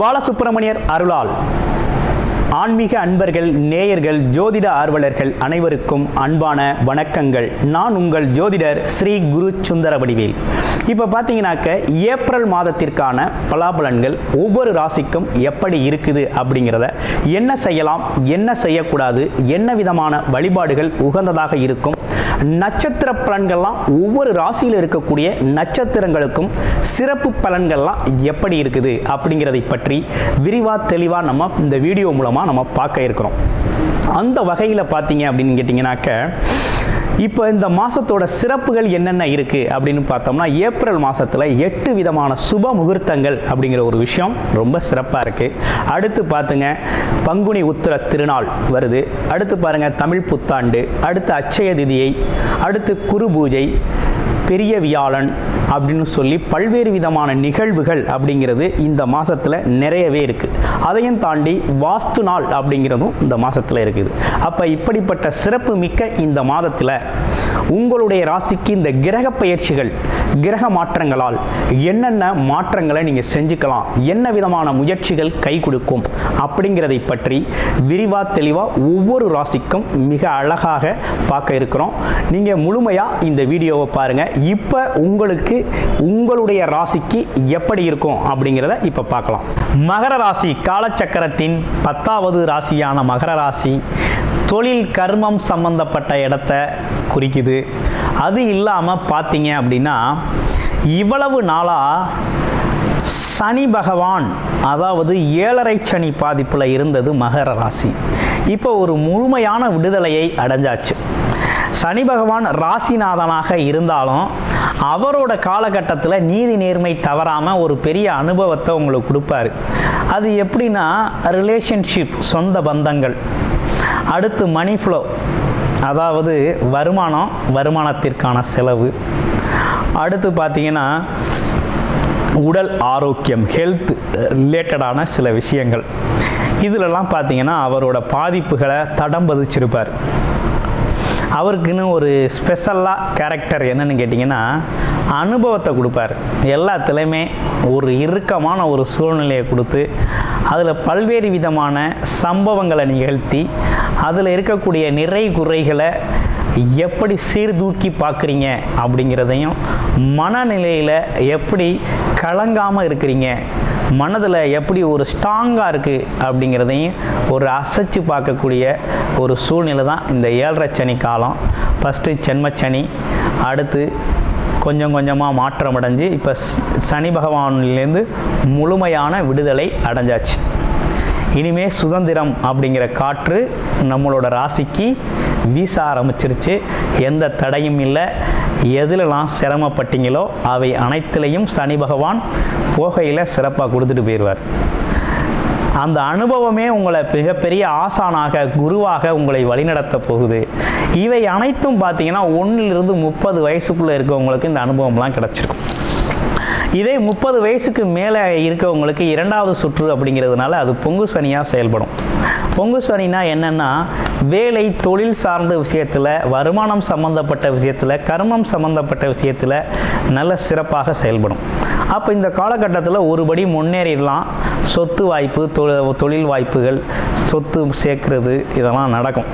பாலசுப்பிரமணியர் அருளால். ஆன்மீக அன்பர்கள் நேயர்கள் ஜோதிட ஆர்வலர்கள் அனைவருக்கும் அன்பான வணக்கங்கள். நான் உங்கள் ஜோதிடர் ஸ்ரீ குரு சுந்தர வடிவேல். இப்போ பார்த்தீங்கன்னாக்க ஏப்ரல் மாதத்திற்கான பலாபலன்கள் ஒவ்வொரு ராசிக்கும் எப்படி இருக்குது அப்படிங்கிறத என்ன செய்யலாம் என்ன செய்யக்கூடாது என்ன விதமான வழிபாடுகள் உகந்ததாக இருக்கும் நட்சத்திர பலன்கள்லாம் ஒவ்வொரு ராசியில் இருக்கக்கூடிய நட்சத்திரங்களுக்கும் சிறப்பு பலன்கள்லாம் எப்படி இருக்குது அப்படிங்கிறதை பற்றி விரிவாக தெளிவாக நம்ம இந்த வீடியோ மூலமாக நம்ம பார்க்க இருக்கிறோம். அந்த வகையில் பார்த்தீங்க அப்படின்னு கேட்டிங்கனாக்க இப்போ இந்த மாதத்தோட சிறப்புகள் என்னென்ன இருக்குது அப்படின்னு பார்த்தோம்னா ஏப்ரல் மாதத்தில் எட்டு விதமான சுப முகூர்த்தங்கள் அப்படிங்கிற ஒரு விஷயம் ரொம்ப சிறப்பாக இருக்குது அடுத்து பார்த்துங்க பங்குனி உத்திர திருநாள் வருது. அடுத்து பாருங்கள் தமிழ் புத்தாண்டு அடுத்து அட்சய திதியை அடுத்து குரு பூஜை பெரிய வியாழன் அப்படின்னு சொல்லி பல்வேறு விதமான நிகழ்வுகள் அப்படிங்கிறது இந்த மாதத்தில் நிறையவே இருக்குது அதையும் தாண்டி வாஸ்து நாள் அப்படிங்கிறதும் இந்த மாதத்தில் இருக்குது. அப்போ இப்படிப்பட்ட சிறப்பு மிக்க இந்த மாதத்தில் உங்களுடைய ராசிக்கு இந்த கிரக பயிற்சிகள் கிரக மாற்றங்களால் என்னென்ன மாற்றங்களை நீங்கள் செஞ்சுக்கலாம் என்ன விதமான முயற்சிகள் கை கொடுக்கும் அப்படிங்கிறதை பற்றி விரிவாக தெளிவாக ஒவ்வொரு ராசிக்கும் மிக அழகாக பார்க்க இருக்கிறோம். நீங்கள் முழுமையாக இந்த வீடியோவை பாருங்கள் இப்போ உங்களுக்கு உங்களுடைய ராசிக்கு எப்படி இருக்கும் அப்படிங்கிறத இப்போ பார்க்கலாம். மகர ராசி காலச்சக்கரத்தின் பத்தாவது ராசியான மகர ராசி தொழில் கர்மம் சம்பந்தப்பட்ட இடத்த குறிக்குது. அது இல்லாமல் பார்த்தீங்க அப்படின்னா இவ்வளவு நாளாக சனி பகவான் அதாவது ஏழரை சனி பாதிப்பில் இருந்தது மகர ராசி. இப்போ ஒரு முழுமையான விடுதலையை அடைஞ்சாச்சு. சனி பகவான் ராசிநாதனாக இருந்தாலும் அவரோட காலகட்டத்தில் நீதி நேர்மை தவறாமல் ஒரு பெரிய அனுபவத்தை உங்களுக்கு கொடுப்பாரு. அது எப்படின்னா ரிலேஷன்ஷிப் சொந்த பந்தங்கள். அடுத்து மணி ஃப்ளோ அதாவது வருமானம் வருமானத்திற்கான செலவு. அடுத்து பார்த்தீங்கன்னா உடல் ஆரோக்கியம் ஹெல்த் ரிலேட்டடான சில விஷயங்கள். இதிலெல்லாம் பார்த்தீங்கன்னா அவரோட பாதிப்புகளை தடம் பதிச்சிருப்பார் அவருக்குன்னு ஒரு ஸ்பெஷலாக கேரக்டர் என்னன்னு கேட்டிங்கன்னா அனுபவத்தை கொடுப்பார். எல்லாத்துலேயுமே ஒரு இறுக்கமான ஒரு சூழ்நிலையை கொடுத்து அதில் பல்வேறு விதமான சம்பவங்களை நிகழ்த்தி அதில் இருக்கக்கூடிய நிறை குறைகளை எப்படி சீர்தூக்கி பார்க்குறீங்க அப்படிங்கிறதையும் மனநிலையில் எப்படி கலங்காமல் இருக்கிறீங்க? மனதில் எப்படி ஒரு ஸ்ட்ராங்காக இருக்குது அப்படிங்கிறதையும் ஒரு அசைச்சு பார்க்கக்கூடிய ஒரு சூழ்நிலை தான் இந்த ஏழரை சனி காலம். ஃபஸ்ட்டு சென்மச்சனி அடுத்து கொஞ்சம் கொஞ்சமாக மாற்றம் அடைஞ்சு இப்போ சனி பகவான்லேருந்து முழுமையான விடுதலை அடைஞ்சாச்சு. இனிமே சுதந்திரம் அப்படிங்கிற காற்று நம்மளோட ராசிக்கு வீச ஆரம்பிச்சிருச்சு. எந்த தடையும் இல்லை. எதுலலாம் சிரமப்பட்டீங்களோ அவை அனைத்திலையும் சனி பகவான் போகையில் சிறப்பாக கொடுத்துட்டு போயிடுவார் அந்த அனுபவமே உங்களை மிகப்பெரிய ஆசானாக குருவாக உங்களை வழிநடத்த போகுது. இவை அனைத்தும் பார்த்தீங்கன்னா ஒன்றிலிருந்து முப்பது வயசுக்குள்ளே இருக்கவங்களுக்கு இந்த அனுபவம்லாம் கிடச்சிருக்கும். இதே முப்பது வயசுக்கு மேலே இருக்கவங்களுக்கு இரண்டாவது சுற்று அப்படிங்கிறதுனால அது பொங்கு சனியாக செயல்படும். பொங்கு சனினா என்னென்னா வேலை தொழில் சார்ந்த விஷயத்தில் வருமானம் சம்பந்தப்பட்ட விஷயத்தில் கர்மம் சம்பந்தப்பட்ட விஷயத்தில் நல்ல சிறப்பாக செயல்படும். அப்போ இந்த காலகட்டத்தில் ஒருபடி முன்னேறிடலாம். சொத்து வாய்ப்பு தொழில் வாய்ப்புகள் சொத்து சேர்க்கறது இதெல்லாம் நடக்கும்.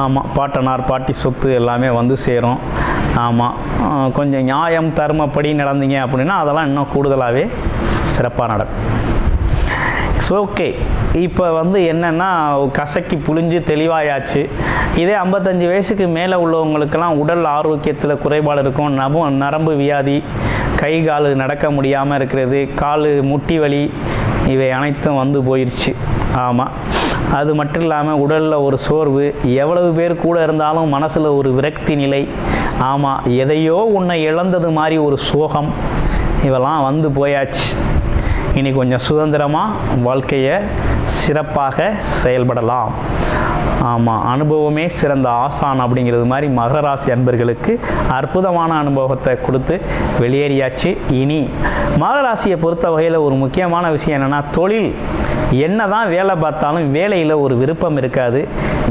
ஆமாம் பாட்டனார் பாட்டி சொத்து எல்லாமே வந்து சேரும். ஆமாம் கொஞ்சம் நியாயம் தர்மப்படி நடந்தீங்க அப்படின்னா அதெல்லாம் இன்னும் கூடுதலாகவே சிறப்பாக நடக்கும். ஸோ ஓகே இப்போ வந்து என்னென்னா கசக்கி புழிஞ்சு தெளிவாயாச்சு. இதே ஐம்பத்தஞ்சு வயசுக்கு மேலே உள்ளவங்களுக்கெல்லாம் உடல் ஆரோக்கியத்தில் குறைபாடு இருக்கும். நபு நரம்பு வியாதி கை கால் நடக்க முடியாமல் இருக்கிறது கால் முட்டி வலி இவை அனைத்தும் வந்து போயிடுச்சு ஆமாம் அது மட்டும் இல்லாமல் உடலில் ஒரு சோர்வு எவ்வளவு பேர் கூட இருந்தாலும் மனசில் ஒரு விரக்தி நிலை. ஆமாம் எதையோ உன்னை இழந்தது மாதிரி ஒரு சோகம். இவெல்லாம் வந்து போயாச்சு. இனி கொஞ்சம் சுதந்திரமாக வாழ்க்கையை சிறப்பாக செயல்படலாம். ஆமாம் அனுபவமே சிறந்த ஆசான் அப்படிங்கிறது மாதிரி மகர ராசி அன்பர்களுக்கு அற்புதமான அனுபவத்தை கொடுத்து வெளியேறியாச்சு. இனி மகர ராசியை பொறுத்த வகையில் ஒரு முக்கியமான விஷயம் என்னென்னா தொழில். என்ன தான் வேலை பார்த்தாலும் வேலையில் ஒரு விருப்பம் இருக்காது.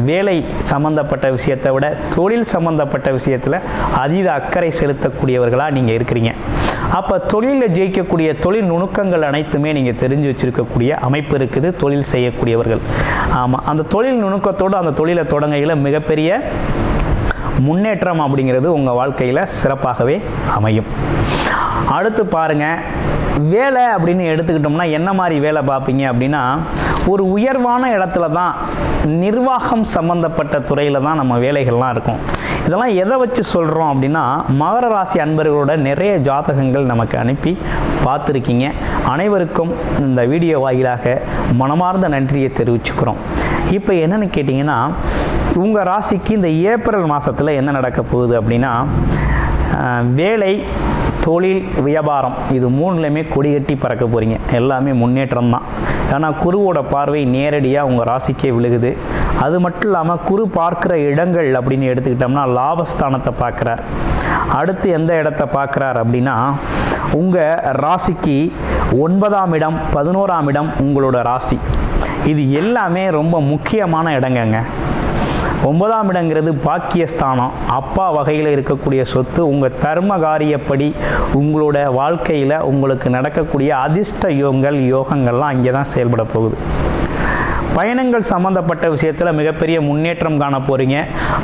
வேலை சம்பந்தப்பட்ட விஷயத்தை விட தொழில் சம்பந்தப்பட்ட விஷயத்தில் அதீத அக்கறை செலுத்தக்கூடியவர்களாக நீங்கள் இருக்கிறீங்க. அப்போ தொழிலில் ஜெயிக்கக்கூடிய தொழில் நுணுக்கங்கள் அனைத்துமே நீங்கள் தெரிஞ்சு வச்சுருக்கக்கூடிய அமைப்பு இருக்குது தொழில் செய்யக்கூடியவர்கள். ஆமாம் அந்த தொழில் நுணுக்கத்தோடு அந்த தொழிலை தொடங்கையில் மிகப்பெரிய முன்னேற்றம் அப்படிங்கிறது உங்கள் வாழ்க்கையில் சிறப்பாகவே அமையும். அடுத்து பாருங்கள் வேலை அப்படின்னு எடுத்துக்கிட்டோம்னா என்ன மாதிரி வேலை பார்ப்பீங்க அப்படின்னா ஒரு உயர்வான இடத்துல தான் நிர்வாகம் சம்பந்தப்பட்ட துறையில் தான் நம்ம வேலைகள்லாம் இருக்கும். இதெல்லாம் எதை வச்சு சொல்கிறோம் அப்படின்னா மகர ராசி அன்பர்களோட நிறைய ஜாதகங்கள் நமக்கு அனுப்பி பார்த்துருக்கீங்க. அனைவருக்கும் இந்த வீடியோ வாயிலாக மனமார்ந்த நன்றியை தெரிவிச்சுக்கிறோம். இப்போ என்னென்னு கேட்டிங்கன்னா உங்கள் ராசிக்கு இந்த ஏப்ரல் மாதத்தில் என்ன நடக்க போகுது அப்படின்னா வேலை தொழில் வியாபாரம் இது மூணுலையுமே கொடி கட்டி பறக்க போகிறீங்க எல்லாமே முன்னேற்றம் தான் ஏன்னா குருவோட பார்வை நேரடியாக உங்கள் ராசிக்கே விழுகுது. அது மட்டும் இல்லாமல் குரு பார்க்குற இடங்கள் அப்படின்னு எடுத்துக்கிட்டோம்னா லாபஸ்தானத்தை பார்க்குறார். அடுத்து எந்த இடத்த பார்க்குறார் அப்படின்னா உங்கள் ராசிக்கு ஒன்பதாம் இடம் பதினோராம் இடம் உங்களோட ராசி. இது எல்லாமே ரொம்ப முக்கியமான இடங்கங்க. ஒன்பதாம் இடங்கிறது பாக்கியஸ்தானம். அப்பா வகையில் இருக்கக்கூடிய சொத்து உங்கள் தர்ம காரியப்படி உங்களோட வாழ்க்கையில் உங்களுக்கு நடக்கக்கூடிய அதிர்ஷ்ட யோகங்கள் யோகங்கள்லாம் அங்கே தான் செயல்பட போகுது. பயணங்கள் சம்மந்தப்பட்ட விஷயத்தில் மிகப்பெரிய முன்னேற்றம் காண போகிறீங்க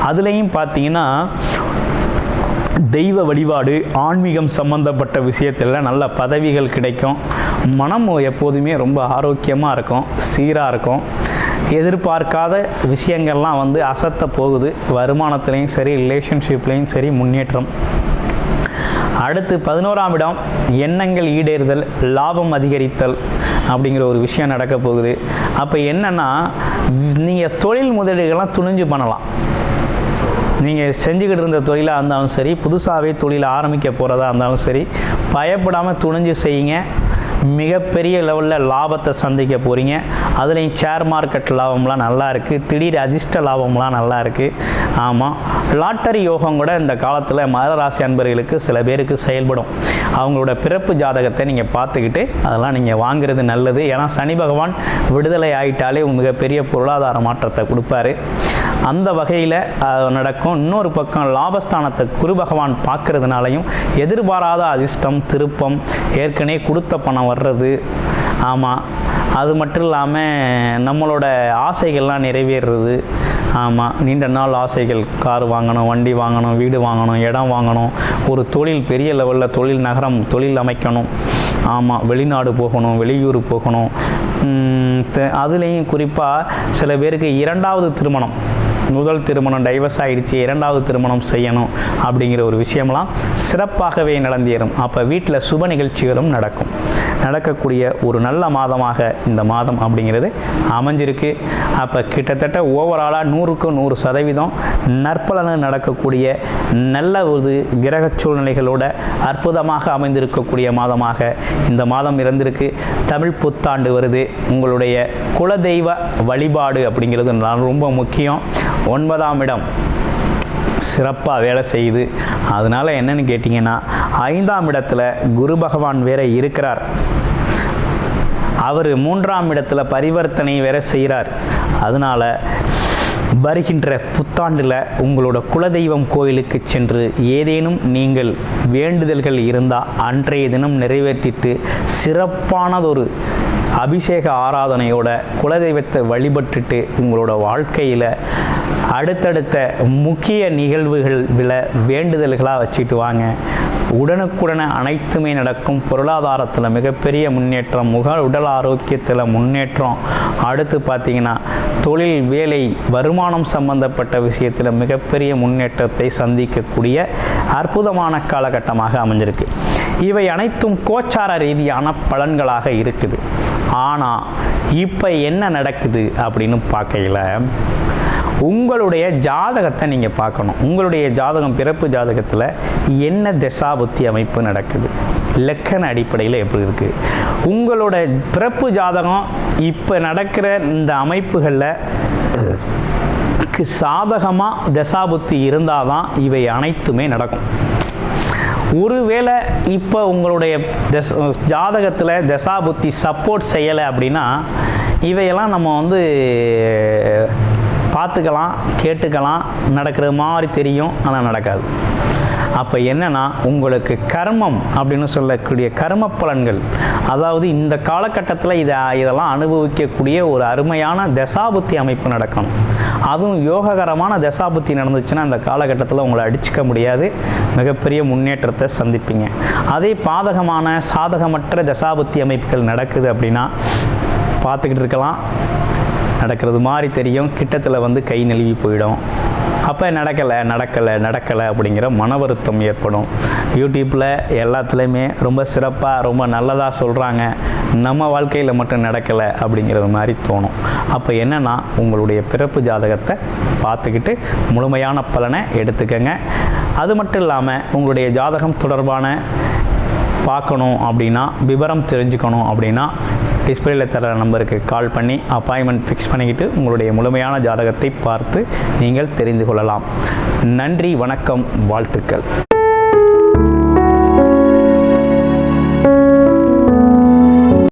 அதுலேயும் பார்த்தீங்கன்னா தெய்வ வழிபாடு ஆன்மீகம் சம்பந்தப்பட்ட விஷயத்தில் நல்ல பதவிகள் கிடைக்கும். மனம் எப்போதுமே ரொம்ப ஆரோக்கியமாக இருக்கும் சீராக இருக்கும். எதிர்பார்க்காத விஷயங்கள்லாம் வந்து அசத்த போகுது. வருமானத்துலேயும் சரி ரிலேஷன்ஷிப்லேயும் சரி முன்னேற்றம். அடுத்து பதினோராம் இடம் எண்ணங்கள் ஈடேறுதல் லாபம் அதிகரித்தல் அப்படிங்கிற ஒரு விஷயம் நடக்க போகுது. அப்போ என்னென்னா நீங்கள் தொழில் முதலீடுகள்லாம் துணிஞ்சு பண்ணலாம். நீங்கள் செஞ்சுக்கிட்டு இருந்த தொழிலாக இருந்தாலும் சரி புதுசாகவே தொழில் ஆரம்பிக்க போகிறதா இருந்தாலும் சரி பயப்படாமல் துணிஞ்சு செய்யுங்க. மிகப்பெரிய லெவலில் லாபத்தை சந்திக்க போகிறீங்க அதுலேயும் ஷேர் மார்க்கெட் லாபம்லாம் நல்லா இருக்குது திடீர் அதிர்ஷ்ட லாபம்லாம் நல்லா இருக்குது ஆமாம் லாட்டரி யோகம் கூட இந்த காலத்தில் மகர ராசி அன்பர்களுக்கு சில பேருக்கு செயல்படும். அவங்களோட பிறப்பு ஜாதகத்தை நீங்கள் பார்த்துக்கிட்டு அதெல்லாம் நீங்கள் வாங்குறது நல்லது. ஏன்னா சனி பகவான் விடுதலை ஆயிட்டாலே மிகப்பெரிய பொருளாதார மாற்றத்தை கொடுப்பாரு. அந்த வகையில் நடக்கும். இன்னொரு பக்கம் லாபஸ்தானத்தை குரு பகவான் பார்க்கறதுனாலையும் எதிர்பாராத அதிர்ஷ்டம் திருப்பம் ஏற்கனவே கொடுத்த பணம் வர்றது. ஆமாம் அது மட்டும் இல்லாமல் நம்மளோட ஆசைகள்லாம் நிறைவேறுறது. ஆமாம் நீண்ட நாள் ஆசைகள். கார் வாங்கணும் வண்டி வாங்கணும் வீடு வாங்கணும் இடம் வாங்கணும். ஒரு தொழில் பெரிய லெவலில் தொழில் நகரம் தொழில் அமைக்கணும். ஆமாம் வெளிநாடு போகணும் வெளியூர் போகணும். அதுலேயும் குறிப்பாக சில பேருக்கு இரண்டாவது திருமணம். முதல் திருமணம் டைவர்ஸ் ஆகிடுச்சு இரண்டாவது திருமணம் செய்யணும் அப்படிங்கிற ஒரு விஷயம்லாம் சிறப்பாகவே நடந்தேறும். அப்போ வீட்டில் சுப நிகழ்ச்சிகளும் நடக்கும். நடக்கக்கூடிய ஒரு நல்ல மாதமாக இந்த மாதம் அப்படிங்கிறது அமைஞ்சிருக்கு. அப்போ கிட்டத்தட்ட ஓவராலாக நூறுக்கு நூறு சதவீதம் நற்பலனு நடக்கக்கூடிய நல்ல ஒரு கிரக சூழ்நிலைகளோட அற்புதமாக அமைந்திருக்கக்கூடிய மாதமாக இந்த மாதம் இருந்திருக்கு தமிழ் புத்தாண்டு வருது. உங்களுடைய குலதெய்வ வழிபாடு அப்படிங்கிறது நான் ரொம்ப முக்கியம். ஒன்பதாம் இடம். சிறப்பாக வேலை செய்யுது. அதனால் என்னன்னு கேட்டிங்கன்னா ஐந்தாம் இடத்துல குரு பகவான் வேற இருக்கிறார். அவர் மூன்றாம் இடத்துல பரிவர்த்தனை வேற செய்கிறார் அதனால வருகின்ற புத்தாண்டில் உங்களோட குலதெய்வம் கோயிலுக்கு சென்று ஏதேனும் நீங்கள் வேண்டுதல்கள் இருந்தால் அன்றைய தினம் நிறைவேற்றிட்டு சிறப்பானதொரு அபிஷேக ஆராதனையோட குலதெய்வத்தை வழிபட்டுட்டு உங்களோட வாழ்க்கையில் அடுத்தடுத்த முக்கிய நிகழ்வுகள் வில வேண்டுதல்களாக வச்சுட்டு வாங்க. உடனுக்குடனே அனைத்துமே நடக்கும். பொருளாதாரத்தில் மிகப்பெரிய முன்னேற்றம் முக உடல் ஆரோக்கியத்தில் முன்னேற்றம். அடுத்து பார்த்தீங்கன்னா தொழில் வேலை வருமானம் சம்பந்தப்பட்ட விஷயத்தில் மிகப்பெரிய முன்னேற்றத்தை சந்திக்கக்கூடிய அற்புதமான காலகட்டமாக அமைஞ்சிருக்கு. இவை அனைத்தும் கோச்சார ரீதியான பலன்களாக இருக்குது. ஆனால் இப்போ என்ன நடக்குது அப்படின்னு பார்க்கையில் உங்களுடைய ஜாதகத்தை நீங்கள் பார்க்கணும். உங்களுடைய ஜாதகம் பிறப்பு ஜாதகத்தில் என்ன திசாபுத்தி அமைப்பு நடக்குது? லக்கண அடிப்படையில் எப்படி இருக்குது உங்களோட பிறப்பு ஜாதகம் இப்போ நடக்கிற இந்த அமைப்புகளில் சாதகமாக தசாபுத்தி இருந்தால் தான் இவை அனைத்துமே நடக்கும். ஒருவேளை இப்போ உங்களுடைய தஸ் ஜாதகத்தில் தசாபுத்தி சப்போர்ட் செய்யலை அப்படின்னா இவையெல்லாம் நம்ம வந்து பார்த்துக்கலாம் கேட்டுக்கலாம் நடக்கிற மாதிரி தெரியும் ஆனால் நடக்காது. அப்போ என்னென்னா உங்களுக்கு கர்மம் அப்படின்னு சொல்லக்கூடிய கர்ம பலன்கள் அதாவது இந்த காலகட்டத்தில் இதை இதெல்லாம் அனுபவிக்கக்கூடிய ஒரு அருமையான தசாபுத்தி அமைப்பு நடக்கணும். அதுவும் யோககரமான தசாபுத்தி நடந்துச்சுன்னா அந்த காலகட்டத்தில் உங்களை அடிச்சுக்க முடியாது. மிகப்பெரிய முன்னேற்றத்தை சந்திப்பீங்க. அதே பாதகமான சாதகமற்ற தசாபுத்தி அமைப்புகள் நடக்குது அப்படின்னா பார்த்துக்கிட்டு இருக்கலாம். நடக்கிறது மாதிரி தெரியும். கிட்டத்தில் வந்து கை நழுவி போயிடும். அப்போ நடக்கலை நடக்கலை நடக்கலை அப்படிங்கிற மன வருத்தம் ஏற்படும். யூடியூப்பில் எல்லாத்துலேயுமே ரொம்ப சிறப்பாக ரொம்ப நல்லதாக சொல்கிறாங்க நம்ம வாழ்க்கையில் மட்டும் நடக்கலை அப்படிங்கிறது மாதிரி தோணும். அப்போ என்னென்னா உங்களுடைய பிறப்பு ஜாதகத்தை பார்த்துக்கிட்டு முழுமையான பலனை எடுத்துக்கங்க. அது மட்டும் இல்லாமல் உங்களுடைய ஜாதகம் தொடர்பான பார்க்கணும் அப்படின்னா விவரம் தெரிஞ்சுக்கணும் அப்படின்னா டிஸ்பிளேல தர நம்பருக்கு கால் பண்ணி அப்பாயின்மெண்ட் ஃபிக்ஸ் பண்ணிக்கிட்டு உங்களுடைய முழுமையான ஜாதகத்தை பார்த்து நீங்கள் தெரிந்து கொள்ளலாம். நன்றி வணக்கம் வாழ்த்துக்கள்.